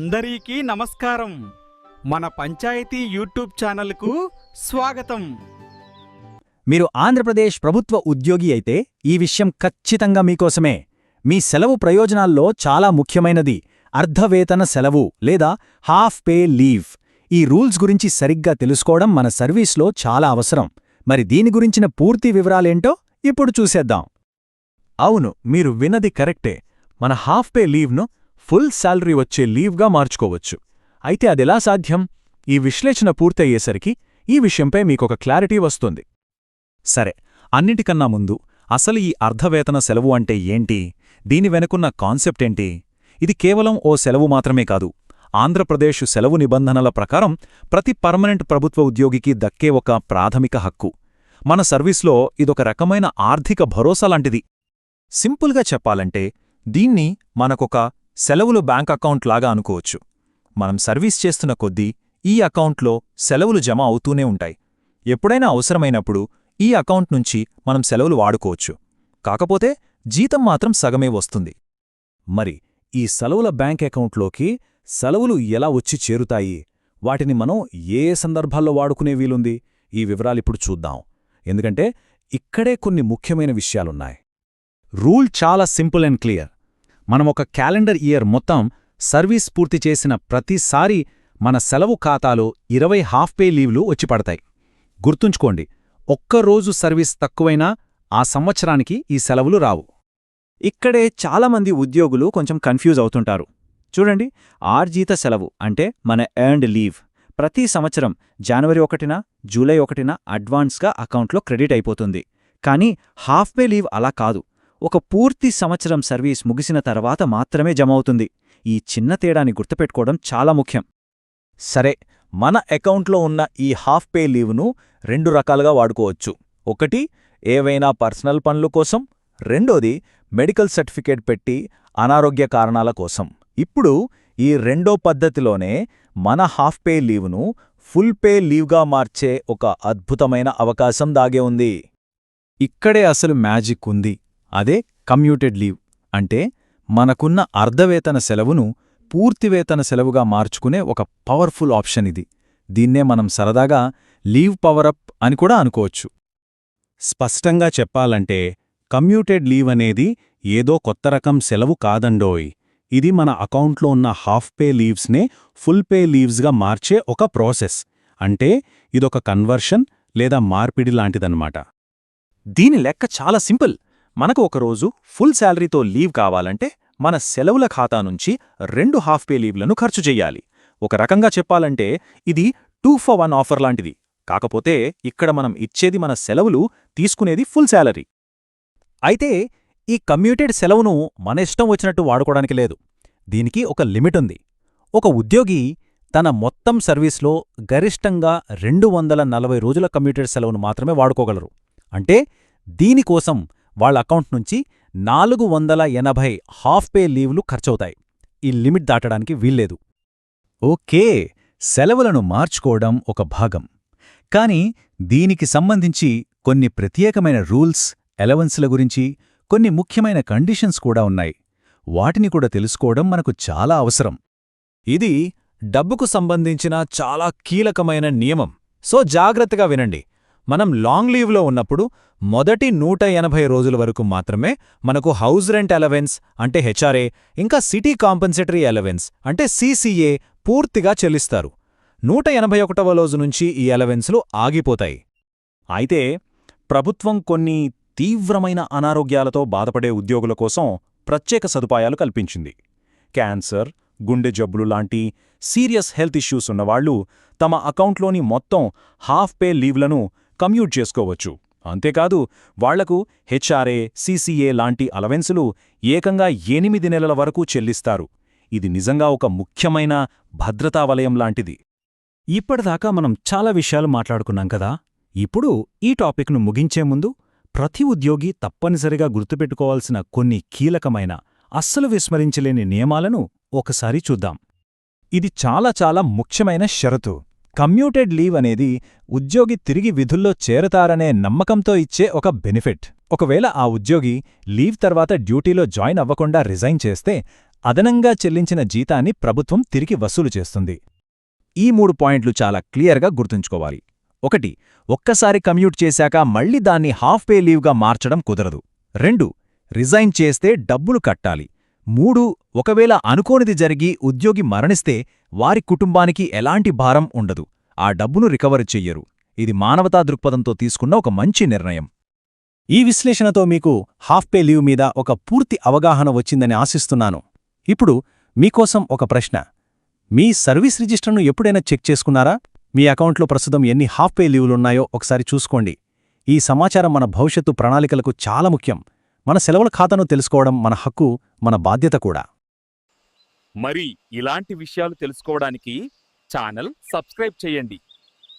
అందరికీ నమస్కారం. మన పంచాయతీ యూట్యూబ్ ఛానల్కు స్వాగతం. మీరు ఆంధ్రప్రదేశ్ ప్రభుత్వ ఉద్యోగి అయితే ఈ విషయం ఖచ్చితంగా మీకోసమే. మీ సెలవు ప్రయోజనాల్లో చాలా ముఖ్యమైనది. అర్ధవేతన సెలవు లేదా హాఫ్ పే లీవ్. ఈ రూల్స్ గురించి సరిగ్గా తెలుసుకోవడం మన సర్వీస్లో చాలా అవసరం. మరి దీని గురించిన పూర్తి వివరాలేంటో ఇప్పుడు చూసేద్దాం. అవును మీరు విన్నది కరెక్టే. మన హాఫ్ పే లీవ్ను ఫుల్ శాలరీ వచ్చే లీవ్గా మార్చుకోవచ్చు. అయితే అదెలా సాధ్యం? ఈ విశ్లేషణ పూర్తయ్యేసరికి ఈ విషయంపై మీకొక క్లారిటీ వస్తుంది. సరే అన్నిటికన్నా ముందు అసలు ఈ అర్ధవేతన సెలవు అంటే ఏంటి? దీని వెనుకున్న కాన్సెప్ట్ ఏంటి? ఇది కేవలం ఓ సెలవు మాత్రమే కాదు ఆంధ్రప్రదేశ్ సెలవు నిబంధనల ప్రకారం ప్రతి పర్మనెంట్ ప్రభుత్వ ఉద్యోగికి దక్కే ఒక ప్రాథమిక హక్కు. మన సర్వీస్లో ఇదొక రకమైన ఆర్థిక భరోసా లాంటిది. సింపుల్గా చెప్పాలంటే దీన్ని మనకొక సెలవులు బ్యాంక్ అకౌంట్ లాగా అనుకోవచ్చు. మనం సర్వీస్ చేస్తున్న కొద్దీ ఈ అకౌంట్లో సెలవులు జమ అవుతూనే ఉంటాయి. ఎప్పుడైనా అవసరమైనప్పుడు ఈ అకౌంట్ నుంచి మనం సెలవులు వాడుకోవచ్చు. కాకపోతే జీతం మాత్రం సగమే వస్తుంది. మరి ఈ సెలవుల బ్యాంక్ అకౌంట్లోకి సెలవులు ఎలా వచ్చి చేరుతాయి? వాటిని మనం ఏ ఏ సందర్భాల్లో వాడుకునే వీలుంది? ఈ వివరాలిప్పుడు చూద్దాం. ఎందుకంటే ఇక్కడే కొన్ని ముఖ్యమైన విషయాలున్నాయి. రూల్ చాలా సింపుల్ అండ్ క్లియర్. మనం ఒక క్యాలెండర్ ఇయర్ మొత్తం సర్వీస్ పూర్తి చేసిన ప్రతిసారి మన సెలవు ఖాతాలో ఇరవై హాఫ్ పే లీవ్లు వచ్చి పడతాయి. గుర్తుంచుకోండి ఒక్కరోజు సర్వీస్ తక్కువైనా ఆ సంవత్సరానికి ఈ సెలవులు రావు. ఇక్కడే చాలామంది ఉద్యోగులు కొంచెం కన్ఫ్యూజ్ అవుతుంటారు. చూడండి ఆర్జీత సెలవు అంటే మన ఎర్న్డ్ లీవ్ ప్రతి సంవత్సరం జనవరి ఒకటిన జూలై ఒకటిన అడ్వాన్స్గా అకౌంట్లో క్రెడిట్ అయిపోతుంది. కానీ హాఫ్ పే లీవ్ అలా కాదు. ఒక పూర్తి సంవత్సరం సర్వీస్ ముగిసిన తర్వాత మాత్రమే జమవుతుంది. ఈ చిన్న తేడాని గుర్తుపెట్టుకోవడం చాలా ముఖ్యం. సరే మన అకౌంట్లో ఉన్న ఈ హాఫ్ పే లీవ్ను రెండు రకాలుగా వాడుకోవచ్చు. ఒకటి ఏవైనా పర్సనల్ పనుల కోసం. రెండోది మెడికల్ సర్టిఫికేట్ పెట్టి అనారోగ్య కారణాల కోసం. ఇప్పుడు ఈ రెండో పద్ధతిలోనే మన హాఫ్ పే లీవ్ను ఫుల్ పే లీవ్గా మార్చే ఒక అద్భుతమైన అవకాశం దాగే ఉంది. ఇక్కడే అసలు మ్యాజిక్ ఉంది. అదే కమ్యూటెడ్ లీవ్. అంటే మనకున్న అర్ధవేతన సెలవును పూర్తివేతన సెలవుగా మార్చుకునే ఒక పవర్ఫుల్ ఆప్షన్ ఇది. దీన్నే మనం సరదాగా లీవ్ పవరప్ అని కూడా అనుకోవచ్చు. స్పష్టంగా చెప్పాలంటే కమ్యూటెడ్ లీవ్ అనేది ఏదో కొత్త రకం సెలవు కాదండోయ్. ఇది మన అకౌంట్లో ఉన్న హాఫ్ పే లీవ్స్నే ఫుల్ పే లీవ్స్గా మార్చే ఒక ప్రాసెస్. అంటే ఇదొక కన్వర్షన్ లేదా మార్పిడి లాంటిదన్నమాట. దీని లెక్క చాలా సింపుల్. మనకు ఒకరోజు ఫుల్ శాలరీతో లీవ్ కావాలంటే మన సెలవుల ఖాతా నుంచి రెండు హాఫ్ పే లీవ్లను ఖర్చు చెయ్యాలి. ఒక రకంగా చెప్పాలంటే ఇది టూ ఫర్ వన్ ఆఫర్ లాంటిది. కాకపోతే ఇక్కడ మనం ఇచ్చేది మన సెలవులు తీసుకునేది ఫుల్ శాలరీ. అయితే ఈ కమ్యూటెడ్ సెలవును మన ఇష్టం వచ్చినట్టు వాడుకోవడానికి లేదు. దీనికి ఒక లిమిట్ ఉంది. ఒక ఉద్యోగి తన మొత్తం సర్వీస్లో గరిష్టంగా రెండు వందల నలభై రోజుల కమ్యూటెడ్ సెలవును మాత్రమే వాడుకోగలరు. అంటే దీనికోసం వాళ్ళ అకౌంట్ నుంచి నాలుగు వందల ఎనభై హాఫ్ పే లీవ్లు ఖర్చవుతాయి. ఈ లిమిట్ దాటడానికి వీల్లేదు. ఓకే సెలవులను మార్చుకోవడం ఒక భాగం. కాని దీనికి సంబంధించి కొన్ని ప్రత్యేకమైన రూల్స్ ఎలవెన్స్ల గురించి కొన్ని ముఖ్యమైన కండిషన్స్ కూడా ఉన్నాయి. వాటిని కూడా తెలుసుకోవడం మనకు చాలా అవసరం. ఇది డబ్బుకు సంబంధించిన చాలా కీలకమైన నియమం. సో జాగ్రత్తగా వినండి. మనం లాంగ్ లీవ్లో ఉన్నప్పుడు మొదటి నూట ఎనభై రోజుల వరకు మాత్రమే మనకు హౌస్ రెంట్ అలవెన్స్ అంటే హెచ్ఆర్ఏ ఇంకా సిటీ కాంపెన్సేటరీ అలవెన్స్ అంటే సీసీఏ పూర్తిగా చెల్లిస్తారు. నూట ఎనభై ఒకటవ రోజు నుంచి ఈ అలవెన్స్లు ఆగిపోతాయి. అయితే ప్రభుత్వం కొన్ని తీవ్రమైన అనారోగ్యాలతో బాధపడే ఉద్యోగుల కోసం ప్రత్యేక సదుపాయాలు కల్పించింది. క్యాన్సర్ గుండె జబ్బులు లాంటి సీరియస్ హెల్త్ ఇష్యూస్ ఉన్నవాళ్ళు తమ అకౌంట్లోని మొత్తం హాఫ్ పే లీవ్లను కమ్యూట్ చేసుకోవచ్చు. అంతేకాదు వాళ్ళకు హెచ్ఆర్ఏ సీసీఏ లాంటి అలవెన్సులు ఏకంగా ఎనిమిది నెలల వరకు చెల్లిస్తారు. ఇది నిజంగా ఒక ముఖ్యమైన భద్రతా వలయం లాంటిది. ఇప్పటిదాకా మనం చాలా విషయాలు మాట్లాడుకున్నాం కదా? ఇప్పుడు ఈ టాపిక్ను ముగించే ముందు ప్రతి ఉద్యోగి తప్పనిసరిగా గుర్తుపెట్టుకోవాల్సిన కొన్ని కీలకమైన అస్సలు విస్మరించలేని నియమాలను ఒకసారి చూద్దాం. ఇది చాలా చాలా ముఖ్యమైన షరతు. కమ్యూటెడ్ లీవ్ అనేది ఉద్యోగి తిరిగి విధుల్లో చేరతారనే నమ్మకంతో ఇచ్చే ఒక బెనిఫిట్. ఒకవేళ ఆ ఉద్యోగి లీవ్ తర్వాత డ్యూటీలో జాయిన్ అవ్వకుండా రిజైన్ చేస్తే అదనంగా చెల్లించిన జీతాన్ని ప్రభుత్వం తిరిగి వసూలు చేస్తుంది. ఈ మూడు పాయింట్లు చాలా క్లియర్గా గుర్తుంచుకోవాలి. ఒకటి ఒక్కసారి కమ్యూట్ చేశాక మళ్ళీ దాన్ని హాఫ్ పే లీవ్గా మార్చడం కుదరదు. రెండు రిజైన్ చేస్తే డబ్బులు కట్టాలి. మూడు ఒకవేళ అనుకోనిది జరిగి ఉద్యోగి మరణిస్తే వారి కుటుంబానికి ఎలాంటి భారం ఉండదు. ఆ డబ్బును రికవర్ చెయ్యరు. ఇది మానవతా దృక్పథంతో తీసుకున్న ఒక మంచి నిర్ణయం. ఈ విశ్లేషణతో మీకు హాఫ్ పే లీవ్ మీద ఒక పూర్తి అవగాహన వచ్చిందని ఆశిస్తున్నాను. ఇప్పుడు మీకోసం ఒక ప్రశ్న. మీ సర్వీస్ రిజిస్టర్ను ఎప్పుడైనా చెక్ చేసుకున్నారా? మీ అకౌంట్లో ప్రస్తుతం ఎన్ని హాఫ్ పే లీవులున్నాయో ఒకసారి చూసుకోండి. ఈ సమాచారం మన భవిష్యత్తు ప్రణాళికలకు చాలా ముఖ్యం. మన సెలవుల ఖాతాను తెలుసుకోవడం మన హక్కు మన బాధ్యత కూడా. మరి ఇలాంటి విషయాలు తెలుసుకోవడానికి ఛానల్ సబ్స్క్రైబ్ చేయండి.